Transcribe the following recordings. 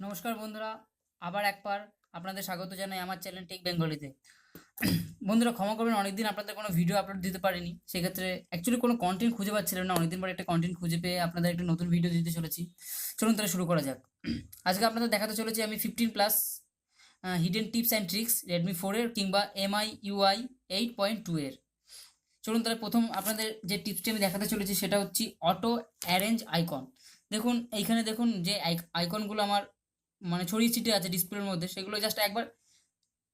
নমস্কার বন্ধুরা, আবার একবার আপনাদের স্বাগত জানাই আমার চ্যানেল টেক বেঙ্গলিতে বন্ধুরা, ক্ষমা করবেন, অনেকদিন আপনাদের কোনো ভিডিও আপলোড দিতে পারিনি। সেক্ষেত্রে অ্যাকচুয়ালি কোনো কন্টেন্ট খুঁজে পাচ্ছিলাম না, অনেকদিন পর একটা কন্টেন্ট খুঁজে পেয়ে আপনাদের একটা নতুন ভিডিও দিতে চলেছি। চলুন তাহলে শুরু করা যাক। আজকে আপনাদের দেখাতে চলেছি আমি fifteen plus hidden tips and tricks Redmi ফোরের কিংবা MI UI eight point two এর। চলুন তাহলে প্রথম আপনাদের যে টিপসটি আমি দেখাতে চলেছি, সেটা হচ্ছে অটো অ্যারেঞ্জ আইকন দেখুন, এইখানে দেখুন যে আইকনগুলো আমার মানে ছড়িয়ে ছিটে আছে ডিসপ্লের মধ্যে, সেগুলো জাস্ট একবার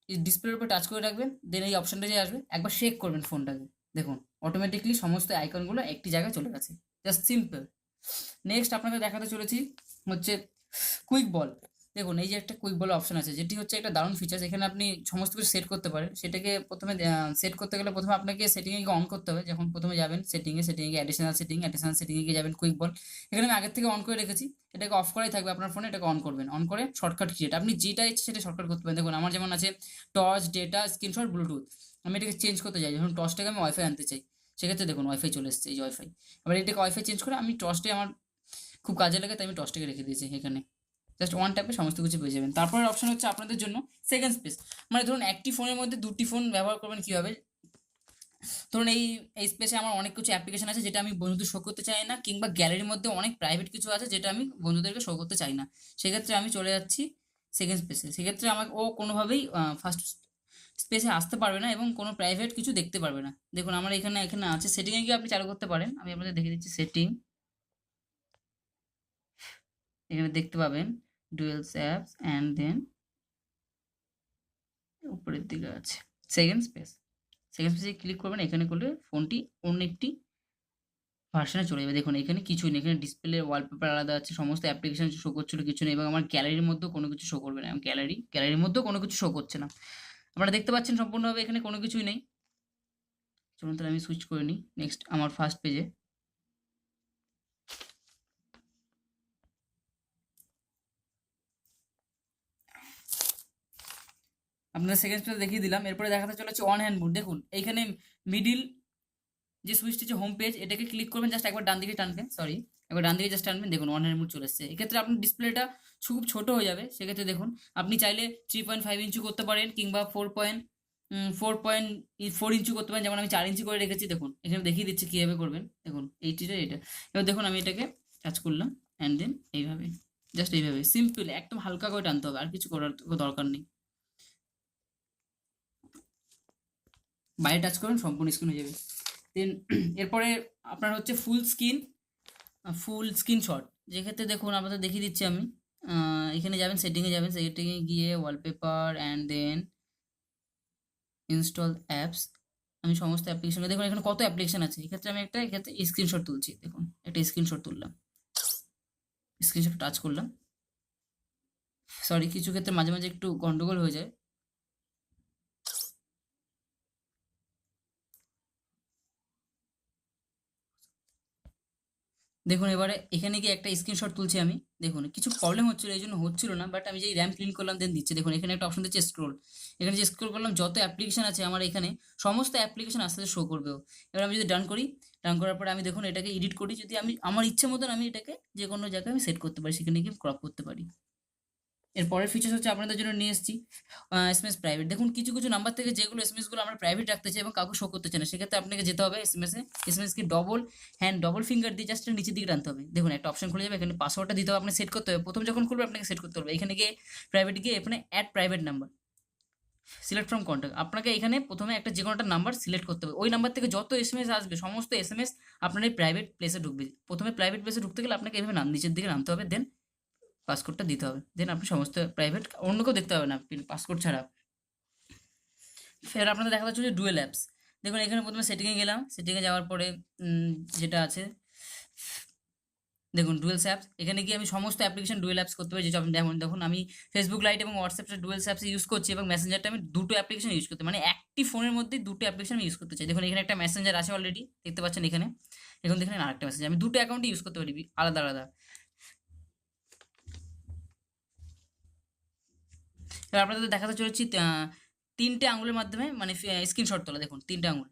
ডিসপ্লের উপর টাচ করে রাখবেন দেন এই অপশনটা যে আসবে, একবার শেক করবেন ফোনটাকে দেখুন অটোমেটিকলি সমস্ত আইকনগুলো একটি জায়গায় চলে গেছে। জাস্ট সিম্পল নেক্সট আপনাকে দেখাতে চলেছি হচ্ছে কুইক বল দেখুন, এই যে একটা কুইক বল অপশন আছে, যেটি হচ্ছে একটা দারুণ ফিচার্স এখানে আপনি সমস্ত কিছু সেট করতে পারেন। সেটাকে প্রথমে সেট করতে গেলে প্রথমে আপনাকে সেটিংয়ে অন করতে হবে। যখন প্রথমে যাবেন সেটিংয়ে সেটিংয়ে গিয়ে অ্যাডিশনাল সেটিং অ্যাডিশনাল সেটিংয়ে গিয়ে যাবেন কুইক বল। এখানে আমি আগের থেকে অন করে রেখেছি। এটাকে অফ করাই থাকবে আপনার ফোনে এটাকে অন করবেন। অন করে শর্টকাট ক্রিয়েট আপনি যেটা ইচ্ছে সেটা শর্টকাট করতে পারেন। দেখুন, আমার যেমন আছে টর্চ ডেটা স্ক্রিনশট ব্লুটুথ আমি এটাকে চেঞ্জ করতে চাই। যখন টর্চটাকে আমি ওয়াইফাই আনতে চাই। সেক্ষেত্রে দেখুন ওয়াইফাই চলে এসেছে, এই ওয়াইফাই এবার এটাকে ওয়াইফাই চেঞ্জ করে আমি টর্চটাই আমার খুব কাজে লাগে, তাই আমি টর্চটাকে রেখে দিয়েছি এখানে। জাস্ট ওয়ান ট্যাপে সমস্ত কিছু পেয়ে যাবেন। তারপরের অপশন হচ্ছে আপনাদের জন্য সেকেন্ড স্পেস মানে ধরুন একটি ফোনের মধ্যে দুটি ফোন ব্যবহার করবেন কীভাবে? ধরুন এই এই স্পেসে আমার অনেক কিছু অ্যাপ্লিকেশন আছে যেটা আমি বন্ধুদের শো করতে চাই না, কিংবা গ্যালারির মধ্যে অনেক প্রাইভেট কিছু আছে যেটা আমি বন্ধুদেরকে শো করতে চাই না। সেক্ষেত্রে আমি চলে যাচ্ছি সেকেন্ড স্পেসে সেক্ষেত্রে আমাকে ও কোনোভাবেই ফার্স্ট স্পেসে আসতে পারবে না এবং কোনো প্রাইভেট কিছু দেখতে পারবে না। দেখুন, আমার এখানে এখানে আছে। সেটিংয়ে গিয়ে আপনি চালু করতে পারেন। আমি আপনাদের দেখে দিচ্ছি সেটিং এখানে দেখতে পাবেন ডুয়েলস অ্যাপস অ্যান্ড দেন উপরের দিকে আছে সেকেন্ড স্পেস সেকেন্ড স্পেসে ক্লিক করবেন, এখানে করলে ফোনটি অন্য একটি ভার্সনে চলে যাবে। দেখুন, এখানে কিছুই নেই, এখানে ডিসপ্লে ওয়ালপেপার আলাদা আছে, সমস্ত অ্যাপ্লিকেশন শো করছিল, কিছু নেই, এবং আমার গ্যালারির মধ্যেও কোনো কিছু শো করবে না গ্যালারি গ্যালারির মধ্যেও কোনো কিছু শো করছে না। আপনারা দেখতে পাচ্ছেন সম্পূর্ণভাবে এখানে কোনো কিছুই নেই। চলুন তাহলে আমি সুইচ করে নিই। নেক্সট আমার ফার্স্ট পেজে আপনাদের সেকেন্ড পেজ দেখিয়ে দিলাম। এরপরে দেখাতে চলেছে অন হ্যান্ড মুড দেখুন, এইখানে মিডিল যে সুইচটি যে হোম পেজ এটাকে ক্লিক করবেন জাস্ট একবার ডান দিকে টানবেন সরি একবার ডান দিকে জাস্ট টানবেন, দেখুন অন হ্যান্ড মুড চলে এসছে। এক্ষেত্রে আপনার ডিসপ্লেটা খুব ছোট হয়ে যাবে। সেক্ষেত্রে দেখুন, আপনি চাইলে থ্রি পয়েন্ট ফাইভ ইঞ্চি করতে পারেন কিংবা four point four point four inch করতে পারেন। যেমন আমি চার ইঞ্চি করে রেখেছি, দেখুন, এখানে দেখিয়ে দিচ্ছি কীভাবে করবেন। দেখুন এইটিটা এটা এবার দেখুন, আমি এটাকে টাচ করলাম অ্যান্ড দেন এইভাবে জাস্ট এইভাবে। সিম্পল একদম হালকা করে টানতে হবে, আর কিছু করার দরকার নেই। বাইরে টাচ করুন, সম্পূর্ণ স্ক্রিন হয়ে যাবে। দেন এরপরে আপনার হচ্ছে ফুল স্ক্রিন ফুল স্ক্রিনশট যেক্ষেত্রে দেখুন, আপনাদের দেখিয়ে দিচ্ছি আমি। এখানে যাবেন সেটিংয়ে যাবেন সেটিংয়ে গিয়ে wallpaper and then install apps আমি সমস্ত অ্যাপ্লিকেশন দেখুন, এখানে কত অ্যাপ্লিকেশন আছে। এক্ষেত্রে আমি একটা এক্ষেত্রে স্ক্রিনশট তুলছি, দেখুন, একটা স্ক্রিনশট তুললাম। স্ক্রিনশট টাচ করলাম। সরি কিছু ক্ষেত্রে মাঝে মাঝে একটু গন্ডগোল হয়ে যায়। দেখুন, এবারে এখানে গিয়ে একটা স্ক্রিনশট তুলছি আমি। দেখুন, কিছু প্রবলেম হচ্ছিল, এই জন্য হচ্ছিল না বাট আমি যে র্যাম ক্লিন করলাম দেন দিচ্ছে। দেখুন, এখানে একটা অপশন দিচ্ছে স্ক্রোল এখানে যে স্ক্রোল করলাম, যত অ্যাপ্লিকেশন আছে আমার এখানে, সমস্ত অ্যাপ্লিকেশন আস্তে আস্তে শো করবেও এবার আমি যদি ডান করি ডান করার পরে আমি দেখুন, এটাকে এডিট করি। যদি আমি, আমার ইচ্ছে মতন আমি এটাকে যে কোনো জায়গায় আমি সেট করতে পারি, সেখানে গিয়ে ক্রপ করতে পারি। এর পরের ফিচার্স হচ্ছে আপনাদের জন্য নিয়ে এসেছি এসএমএস প্রাইভেট দেখুন, কিছু কিছু নাম্বার থেকে যেগুলো এসএমএসগুলো আমরা প্রাইভেট রাখতে চাই এবং কাউকে শো করতে চাই না, সেক্ষেত্রে আপনাকে যেতে হবে এসএমএসে এসএমএসকে ডবল হ্যান্ড ডবল ফিঙ্গার দিয়ে জাস্ট নিচের দিকে টানতে হবে। দেখুন, একটা অপশন খুলে যাবে, এখানে পাসওয়ার্ডটা দিতে হবে, আপনি সেট করতে হবে। প্রথম যখন খুলবে, আপনাকে সেট করতে হবে। এখানে গিয়ে প্রাইভেট গিয়ে এখানে add private number select from contact আপনাকে এখানে প্রথমে একটা যে কোনো একটা নাম্বার সিলেক্ট করতে হবে। ওই নাম্বার থেকে যত এস এম এস আসবে, সমস্ত এস এম এস আপনার এই প্রাইভেট প্লেসে ঢুকবে। প্রথমে প্রাইভেট প্লেসে ঢুকতে গেলে আপনাকে এভাবে নাম, নিচের দিকে নামতে হবে দেন পাসকোডটা দিতে হবে। দেন আপনি সমস্ত প্রাইভেট অন্য কেউ দেখতে হবে না পাসকোড ছাড়া। ফের আপনাদের দেখা যাচ্ছে যে ডুয়েল অ্যাপস দেখুন, এখানে প্রথমে সেটিংয়ে গেলাম। সেটিংয়ে যাওয়ার পরে যেটা আছে, দেখুন ডুয়েলস অ্যাপস এখানে গিয়ে আমি সমস্ত অ্যাপ্লিকেশন ডুয়েল অ্যাপস করতে পারি, যেটা যেমন, দেখুন, আমি ফেসবুক লাইট এবং হোয়াটসঅ্যাপটা ডুয়েলস অ্যাপস ইউজ করছি এবং মেসেঞ্জারটা আমি দুটো অ্যাপ্লিকেশন ইউজ করতে মানে একটি ফোনের মধ্যে দুটো অ্যাপ্লিকেশন আমি ইউজ করতে চাই। দেখুন, এখানে একটা মেসেঞ্জার আছে অলরেডি দেখতে পাচ্ছেন এখানে। এখন দেখেন আরেকটা মেসেঞ্জার আমি দুটো অ্যাকাউন্টে ইউজ করতে পারি, আলাদা আলাদা। এবার আপনাদের দেখাতে চলেছি তিনটে আঙুলের মাধ্যমে মানে স্ক্রিনশট তোলা, দেখুন, তিনটে আঙুল।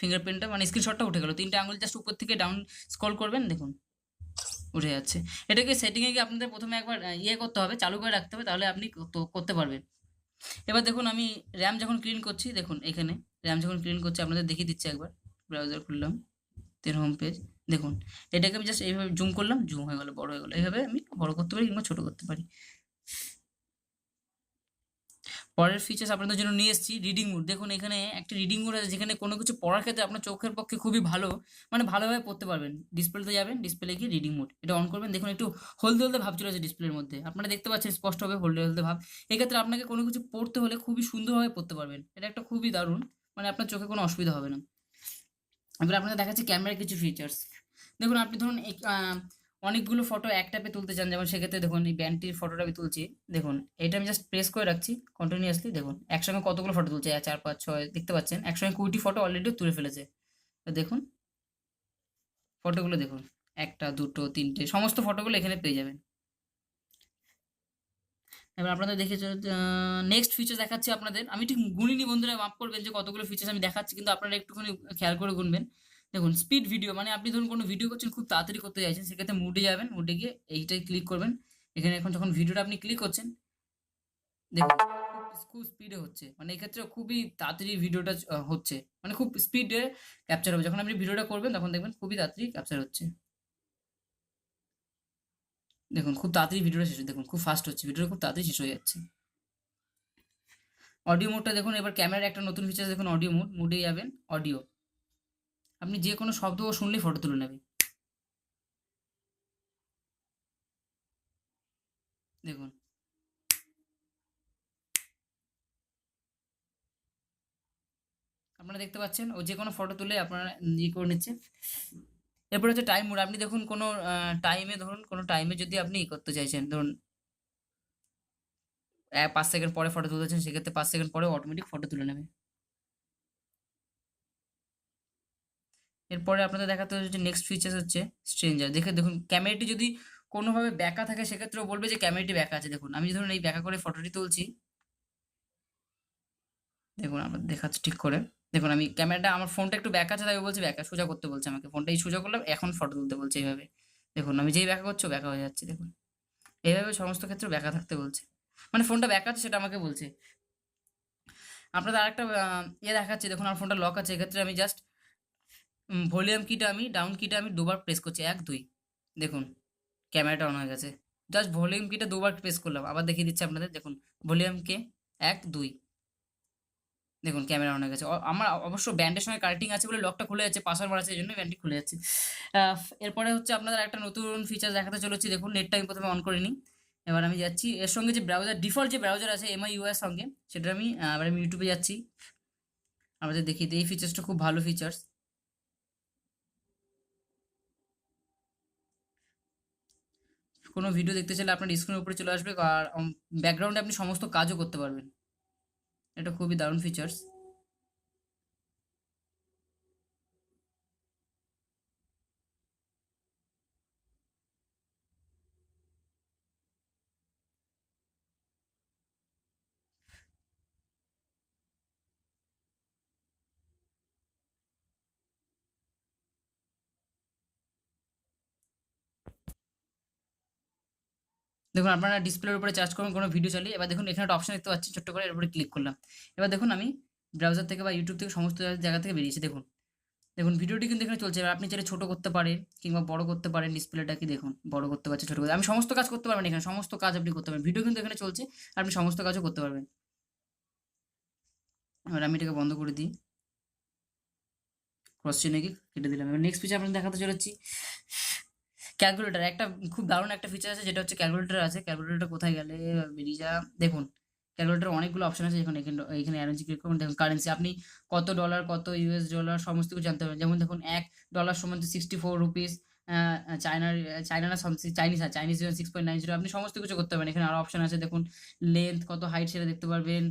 ফিঙ্গারপ্রিন্টটা মানে স্ক্রিনশটটা উঠে গেল। তিনটে আঙুল জাস্ট উপর থেকে ডাউন স্ক্রল করবেন, দেখুন, উঠে যাচ্ছে। এটাকে সেটিংয়ে গিয়ে আপনাদের প্রথমে একবার ইয়ে করতে হবে, চালু করে রাখতে হবে, তাহলে আপনি করতে পারবেন। এবার দেখুন, আমি র্যাম যখন ক্লিন করছি, দেখুন, এখানে র্যাম যখন ক্লিন করছি, আপনাদের দেখিয়ে দিচ্ছি একবার ব্রাউজার খুললাম তের হোম পেজ দেখুন, এটাকে আমি জাস্ট এইভাবে জুম করলাম জুম হয়ে গেলো, বড় হয়ে গেলো। এইভাবে আমি বড় করতে পারি কিংবা ছোটো করতে পারি। পরের ফিচার্স আপনাদের জন্য নিয়ে এসেছি রিডিং মোড দেখুন, এখানে একটা রিডিং মোড আছে, যেখানে কোনো কিছু পড়ার ক্ষেত্রে আপনার চোখের পক্ষে খুবই ভালো। মানে ভালোভাবে পড়তে পারবেন। ডিসপ্লেতে যাবেন ডিসপ্লে গিয়ে রিডিং মোড এটা অন করবেন। দেখুন, একটু হলদে হলদে ভাব চলে আসে ডিসপ্লের মধ্যে। আপনারা দেখতে পাচ্ছেন স্পষ্টভাবে হলদে হলদে ভাব। এক্ষেত্রে আপনাকে কোনো কিছু পড়তে হলে খুবই সুন্দরভাবে পড়তে পারবেন। এটা একটা খুবই দারুণ। মানে আপনার চোখে কোনো অসুবিধা হবে না। এবার আপনাদের দেখাচ্ছি ক্যামেরার কিছু ফিচার্স দেখুন, আপনি ধরুন অনেকগুলো ফটো এক ট্যাপে তুলতে চান, যেমন সেক্ষেত্রে দেখুন এই ব্যান্ডটির ফটোটা আমি তুলছি। দেখুন, এটা আমি জাস্ট প্রেস করে রাখছি কন্টিনিউয়াসলি দেখুন, একসঙ্গে কতগুলো ফটো তুলছে? চার, পাঁচ, ছয়, দেখতে পাচ্ছেন? একসঙ্গে কুড়িটি ফটো অলরেডি তুলে ফেলেছে। দেখুন ফটোগুলো দেখুন, একটা, দুটো, তিনটে, সমস্ত ফটোগুলো এখানে পেয়ে যাবেন। এবার আপনাদের দেখে নেক্সট ফিচার দেখাচ্ছি আপনাদের। আমি ঠিক গুনিনি বন্ধুরা মাপ করবেন যে কতগুলো ফিচার্স আমি দেখাচ্ছি, কিন্তু আপনারা একটুখানি খেয়াল করে গুনবেন। দেখুন স্পিড ভিডিও মানে আপনি ধরুন কোনো ভিডিও করছেন, খুব তাড়াতাড়ি করতে চাইছেন সেক্ষেত্রে মুডে যাবেন মুডে গিয়ে এইটাই ক্লিক করবেন। এখানে এখন যখন ভিডিওটা আপনি ক্লিক করছেন, দেখুন, খুব- স্পিডে হচ্ছে। মানে এক্ষেত্রে খুবই তাড়াতাড়ি ভিডিওটা হচ্ছে। মানে খুব স্পিডে ক্যাপচার হবে। যখন আপনি ভিডিওটা করবেন, তখন দেখবেন খুবই তাড়াতাড়ি ক্যাপচার হচ্ছে। দেখুন, খুব তাড়াতাড়ি ভিডিওটা শেষ দেখুন, খুব ফাস্ট হচ্ছে। ভিডিওটা খুব তাড়াতাড়ি শেষ হয়ে যাচ্ছে। অডিও মোডটা দেখুন, এবার ক্যামেরার একটা নতুন ফিচার দেখুন অডিও মোড মোডে যাবেন অডিও আপনি যে কোনো শব্দ ও শুনলেই ফটো তুলে নেবে। দেখুন। আপনারা দেখতে পাচ্ছেন, ও যে কোনো ফটো তুলে আপনারা ইয়ে করে নিচ্ছে। এরপরে হচ্ছে টাইম মোড আপনি দেখুন কোনো টাইমে ধরুন, কোনো টাইমে যদি আপনি ই করতে চাইছেন, ধরুন পাঁচ সেকেন্ড পরে ফটো তুলতেছেন সেক্ষেত্রে পাঁচ সেকেন্ড পরে অটোমেটিক ফটো তুলে নেবে। এরপরে আপনাদের দেখাতে হচ্ছে নেক্সট ফিচার্স হচ্ছে স্ট্রেঞ্জার দেখে দেখুন ক্যামেরাটি যদি কোনোভাবে ব্যাকা থাকে, সেক্ষেত্রেও বলবে যে ক্যামেরাটি ব্যাকা আছে। দেখুন, আমি ধরুন এই ব্যাকা করে ফটোটি তুলছি। দেখুন, আমার দেখাচ্ছি ঠিক করে। দেখুন, আমি ক্যামেরাটা আমার ফোনটা একটু ব্যাক আছে, তাই বলছে ব্যাকা, সোজা করতে বলছে আমাকে। ফোনটা এই সোজা করলাম, এখন ফটো তুলতে বলছে এইভাবে। দেখুন, আমি যেই ব্যাকা করছি ব্যাকা হয়ে যাচ্ছে। দেখুন, এইভাবে সমস্ত ক্ষেত্রে ব্যাকা থাকতে বলছে। মানে ফোনটা ব্যাক আছে, সেটা আমাকে বলছে। আপনাদের আরেকটা ইয়ে দেখাচ্ছে। দেখুন, আমার ফোনটা লক আছে। এক্ষেত্রে আমি জাস্ট ভলিউম কিটা আমি ডাউন কিটা আমি দুবার প্রেস করছি এক দুই। দেখুন ক্যামেরাটা অন হয়ে গেছে। জাস্ট ভলিউম কিটা দুবার প্রেস করলাম আবার দেখিয়ে দিচ্ছি আপনাদের দেখুন ভলিউম কে এক দুই। দেখুন ক্যামেরা অন হয়ে গেছে। আমার অবশ্য ব্যান্ডের সঙ্গে কানেক্টিং আছে বলে লকটা খুলে যাচ্ছে পাসওয়ার্ড মারা আছে এই জন্য ব্যান্ডটি খুলে যাচ্ছে। এরপরে হচ্ছে আপনাদের একটা নতুন ফিচার দেখাতে চলেছি দেখুন নেটটা আমি প্রথমে অন করে নিই। এবার আমি যাচ্ছি এর সঙ্গে যে ব্রাউজার ডিফল্ট যে ব্রাউজার আছে এমআই ইউ এর সঙ্গে সেটা আমি আহ, এবার আমি ইউটিউবে যাচ্ছি। আমাদের দেখি এই ফিচার্সটা খুব ভালো ফিচার্স কোনো ভিডিও দেখতে চাইলে আপনার স্ক্রিনের উপরে চলে আসবে, আর ব্যাকগ্রাউন্ডে আপনি সমস্ত কাজও করতে পারবেন। এটা খুবই দারুণ ফিচার্স দেখুন, আপনারা ডিসপ্লের উপরে চার্জ করুন, কোনো ভিডিও চালিয়ে, এবার দেখুন, এখানে একটা অপশন দেখতে পাচ্ছি ছোট্ট করে এর উপরে ক্লিক করলাম। এবার দেখুন, আমি ব্রাউজার থেকে বা ইউটিউব থেকে সমস্ত জায়গা থেকে বেরিয়েছি, দেখুন। দেখুন ভিডিওটি কিন্তু এখানে চলছে, এবার আপনি চাইলে ছোট করতে পারেন, কিংবা বড় করতে পারেন ডিসপ্লেটা কি দেখুন, বড় করতে পারছেন ছোট করতে আমি সমস্ত কাজ করতে পারবেন এখানে, সমস্ত কাজ আপনি করতে পারবেন। ভিডিও কিন্তু এখানে চলছে, আপনি সমস্ত কাজও করতে পারবেন। এবার আমি এটাকে বন্ধ করে দিই। ক্রস গিয়ে কেটে দিলাম। এবার নেক্সট ফিচার আপনাদের দেখাতে চলেছি। ক্যালকুলেটার একটা খুব দারুণ একটা ফিচার আছে, যেটা হচ্ছে ক্যালকুলেটার আছে। ক্যালকুলেটার কোথায় গেলে বেরিয়ে দেখুন ক্যালকুলেটার অনেকগুলো অপশন আছে যেখানে এখানে এখানে অ্যারেঞ্জ ক্লিক করুন দেখুন কারেন্সি আপনি কত ডলার কত ইউএস ডলার সমস্ত কিছু জানতে পারবেন। যেমন দেখুন, এক ডলার সমান তো সিক্সটি ফোর রুপিস চায়নার চায়না না চাইনিজ হ্যাঁ Chinese six point nine zero আপনি সমস্ত কিছু করতে পারবেন। এখানে আরও অপশন আছে, দেখুন লেন্থ কত হাইট সেটা দেখতে পারবেন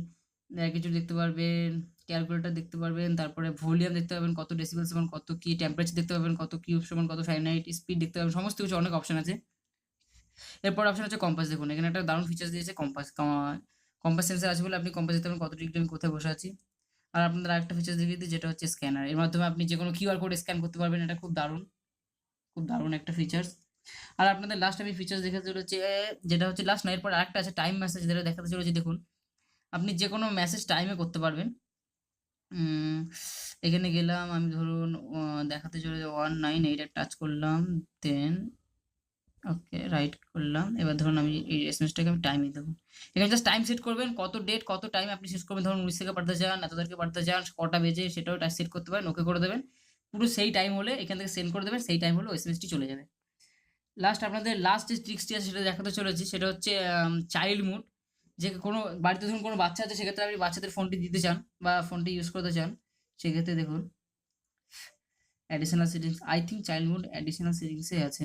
কিছু দেখতে পারবেন। ক্যালকুলেটর দেখতে পারবেন, তারপরে ভলিউম দেখতে পাবেন কত ডেসিবেল সমান কত কি টেম্পারেচার দেখতে পাবেন কত কিউব সমান কত ফাইনাইট স্পিড দেখতে পারবেন, সমস্ত কিছু অনেক অপশন আছে। এরপর অপশন আছে কম্পাস দেখুন, এখানে একটা দারুণ ফিচার্স দিয়েছে কম্পাস কম্পাস সেন্সার আছে বলে আপনি কম্পাস দেখতে পারবেন কত ডিগ্রি আমি কোথায় বসে আছি। আর আপনাদের আরেকটা ফিচার দেখিয়ে দিই, যেটা হচ্ছে স্ক্যানার এর মাধ্যমে আপনি যে কোনো কিউআর কোড স্ক্যান করতে পারবেন, এটা খুব দারুণ খুব দারুণ একটা ফিচার্স আর আপনাদের লাস্ট আমি ফিচার্স দেখাতে চলেছি যেটা হচ্ছে লাস্ট না, এরপর আরেকটা আছে টাইম মেসেজ যেটা দেখাতে চলেছি, দেখুন। আপনি যে কোনো মেসেজ টাইমে করতে পারবেন। এখানে গেলাম, আমি ধরুন দেখাতে চলে চলেছে ওয়ান নাইন এইটা টাচ করলাম দেন ওকে রাইট করলাম, এবার ধরুন আমি এই এসএমএসটাকে আমি টাইমই দেবো। এখানে জাস্ট টাইম সেট করবেন, কত ডেট কত টাইম আপনি শেষ করবেন, ধরুন উনিশ থেকে পাঠাতে চান এত তারিখে পাঠাতে চান কটা বেজে, সেটাও টাইম সেট করতে পারেন ওকে করে দেবেন। পুরো সেই টাইম হলে, এখান থেকে সেন্ড করে দেবেন, সেই টাইম হলে এসএমএসটি চলে যাবে। লাস্ট আপনাদের লাস্ট যে ট্রিক্সটি আছে, সেটা দেখাতে চলেছি, সেটা হচ্ছে চাইল্ড মুড যে কোনো বাড়িতে ধরুন কোনো বাচ্চা আছে, সেক্ষেত্রে আপনি বাচ্চাদের ফোনটি দিতে চান বা ফোনটি ইউজ করতে চান, সেক্ষেত্রে দেখুন additional settings I think child mode additional সেটিংসে আছে।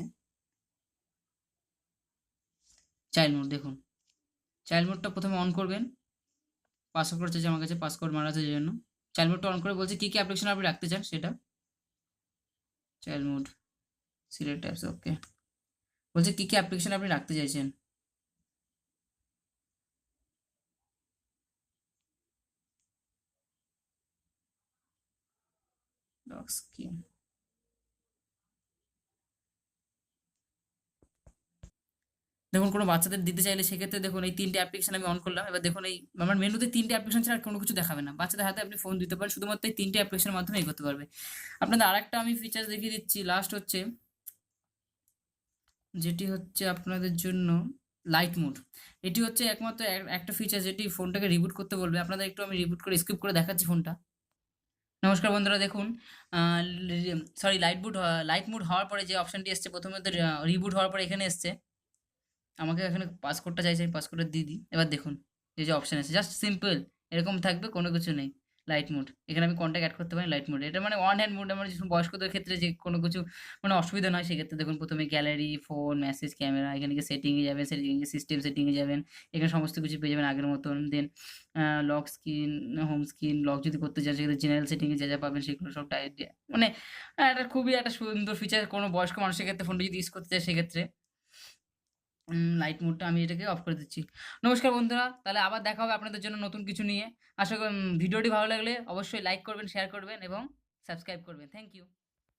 চাইল্ড মোড দেখুন চাইল্ড মোডটা প্রথমে অন করবেন পাসওয়ার্ড চাইছে আমার কাছে পাসওয়ার্ড মারা আছে জন্য চাইল্ড মোডটা অন করে বলছে কী কী অ্যাপ্লিকেশন আপনি রাখতে চান সেটা? Child mode select apps okay বলছে কী কী অ্যাপ্লিকেশন আপনি রাখতে চাইছেন? লক স্ক্রিন দেখুন, কোনো বাচ্চাদের দিতে চাইলে সেক্ষেত্রে দেখুন, এই তিনটে অ্যাপ্লিকেশন আমি অন করলাম। এবার দেখুন, এই আমার মেনুতে তিনটে অ্যাপ্লিকেশন ছাড়া কোনো কিছু দেখাবে না। বাচ্চাদের হাতে আপনি ফোন দিতে পারেন, শুধুমাত্র এই তিনটে অ্যাপ্লিকেশনের মাধ্যমে এই করতে পারবে। আপনাদের আরেকটা আমি ফিচার দেখিয়ে দিচ্ছি। লাস্ট হচ্ছে, যেটি হচ্ছে আপনাদের জন্য লাইট মুড এটি হচ্ছে একমাত্র একটা ফিচার যেটি ফোনটাকে রিবুট করতে বলবে। আপনাদের একটু আমি রিবুট করে স্কিপ করে দেখাচ্ছি ফোনটা নমস্কার বন্ধুরা, দেখুন sorry light boot light mode হওয়ার পরে যে অপশানটি এসছে, প্রথমে তো রিবুট হওয়ার পরে এখানে এসছে। আমাকে এখানে পাসকোডটা চাইছে আমি পাসকোডটা দিয়ে দিই এবার দেখুন যে যে অপশান আছে জাস্ট সিম্পল এরকম থাকবে, কোনো কিছু নেই। লাইট মোড এখানে আমি কন্ট্যাক্ট অ্যাড করতে পারি লাইট মোড এটা মানে ওয়ান হ্যান্ড মোড আমার বয়স্কদের ক্ষেত্রে যে কোনো কিছু মানে অসুবিধা নয়, সেক্ষেত্রে দেখুন প্রথমে গ্যালারি ফোন মেসেজ ক্যামেরা এখানে গিয়ে সেটিংয়ে যাবেন সেটিং সিস্টেম সেটিংয়ে যাবেন। এখানে সমস্ত কিছু পেয়ে যাবেন আগের মতন। Then lock screen home screen lock যদি করতে চান, সেক্ষেত্রে জেনারেল সেটিংয়ে যা যা পাবেন সেগুলো সব টাইপ মানে এটা খুবই একটা সুন্দর ফিচার কোনো বয়স্ক মানুষের ক্ষেত্রে ফোনটা যদি ইউজ করতে চায়, সেক্ষেত্রে। লাইট মোডটা আমি এটাকে অফ করে দিচ্ছি। নমস্কার বন্ধুরা, তাহলে আবার দেখা হবে আপনাদের জন্য নতুন কিছু নিয়ে। আশা করি ভিডিওটি ভালো লাগলে অবশ্যই লাইক করবেন শেয়ার করবেন এবং সাবস্ক্রাইব করবেন। Thank you